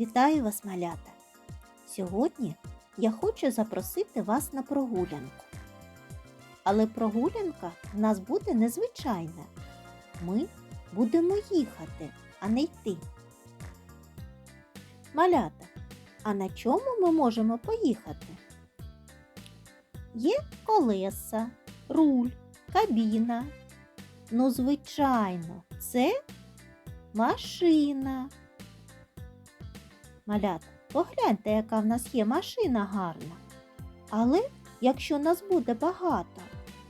Вітаю вас, малята! Сьогодні я хочу запросити вас на прогулянку. Але прогулянка в нас буде незвичайна. Ми будемо їхати, а не йти. Малята, а на чому ми можемо поїхати? Є колеса, руль, кабіна. Ну, звичайно, це машина. Малята, погляньте, яка в нас є машина гарна. Але якщо нас буде багато,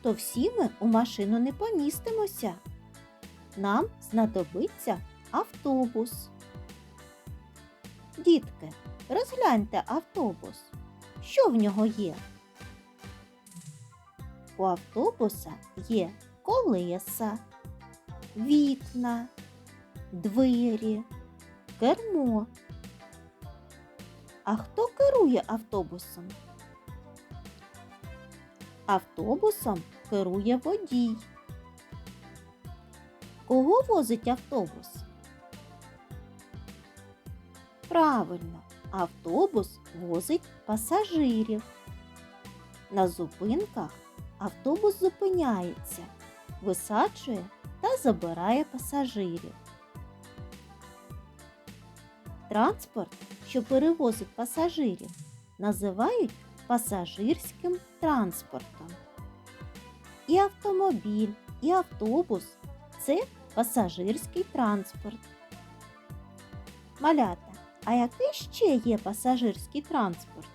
то всі ми у машину не помістимося. Нам знадобиться автобус. Дітки, розгляньте автобус. Що в нього є? У автобуса є колеса, вікна, двері, кермо. А хто керує автобусом? Автобусом керує водій. Кого возить автобус? Правильно, автобус возить пасажирів. На зупинках автобус зупиняється, висаджує та забирає пасажирів. Транспорт, що перевозить пасажирів, називають пасажирським транспортом. І автомобіль, і автобус це пасажирський транспорт. Малята, а який ще є пасажирський транспорт?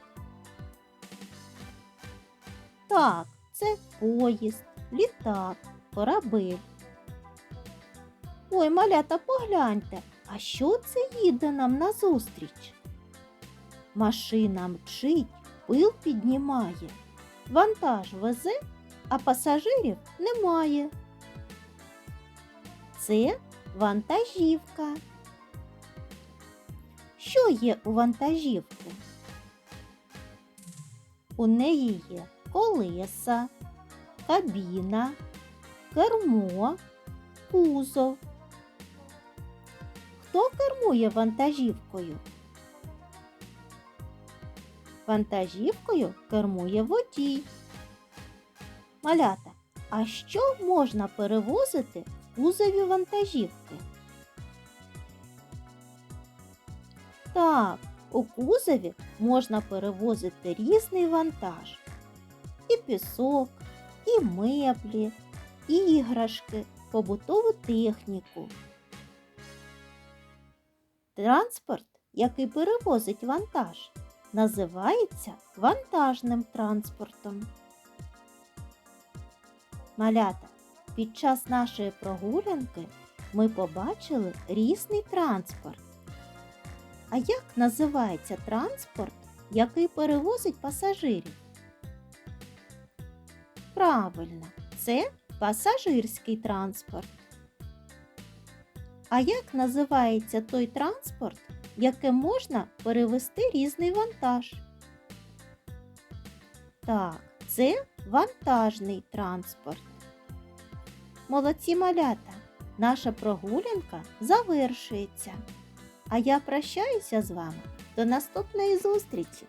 Так, це поїзд, літак, корабель. Ой, малята, погляньте, а що це їде нам назустріч? Машина мчить, пил піднімає, вантаж везе, а пасажирів немає. Це вантажівка. Що є у вантажівки? У неї є колеса, кабіна, кермо, кузов. Хто кермує вантажівкою? Вантажівкою кермує водій. Малята, а що можна перевозити в кузові вантажівки? Так, у кузові можна перевозити різний вантаж. І пісок, і меблі, і іграшки, побутову техніку. Транспорт, який перевозить вантаж, називається вантажним транспортом. Малята, під час нашої прогулянки ми побачили різний транспорт. А як називається транспорт, який перевозить пасажирів? Правильно, це пасажирський транспорт. А як називається той транспорт, яким можна перевести різний вантаж? Так, це вантажний транспорт. Молодці малята, наша прогулянка завершується. А я прощаюся з вами до наступної зустрічі!